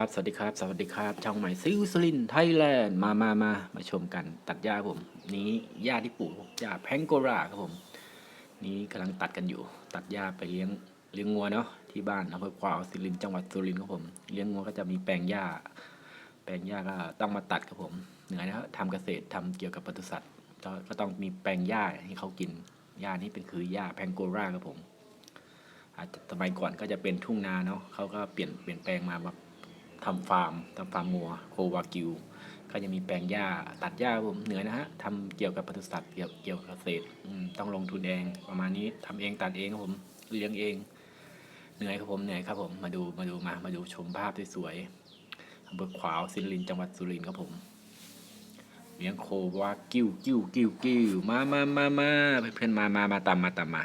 ครับ สวัสดีครับ สวัสดีครับ ช่องใหม่ซิวสลินไทยแลนด์ มามามา มาชมกัน ตัดหญ้าผม นี้หญ้าที่ปลูกหญ้าแพงโกราครับผม นี้กำลังตัดกันอยู่ ตัดหญ้าไปเลี้ยง เลี้ยงงัวเนาะ ที่บ้านอำเภอขวาวสิรินจังหวัดสุรินทร์ครับผม เลี้ยงงัวก็จะมีแปลงหญ้า แปลงหญ้าก็ต้องมาตัดครับผม เหนื่อยนะครับทำเกษตรทำเกี่ยวกับปศุสัตว์ก็ก็ต้องมีแปลงหญ้าให้เขากิน หญ้านี้เป็นคือหญ้าแพงโกราครับผมอาจจะสมัยก่อนก็จะเป็นทุ่งนาเนาะเขาก็เปลี่ยนเปลี่ยนแปลงมาแบบ ทำฟาร์มทำฟาร์มมัวโควากิว ก็จะมีแปลงหญ้าตัดหญ้าผมเหนื่อยนะฮะทำเกี่ยวกับปศุสัตว์เกี่ยวเกี่ยวกับเกษตรต้องลงทุนเองประมาณนี้ทำเองตัดเองครับผมเลี้ยงเองเหนื่อยครับผมเหนื่อยครับผมมาดูมาดูมามาดูชมภาพสวยๆอำเภอขวาวสิรินจังหวัดสุรินทร์ครับผมเลี้ยงโควากิวกิวกิวกิวมามามามาเพื่อนๆมามามาตามมาตามมา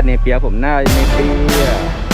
ติเนเปียผมหน้าเนเปีย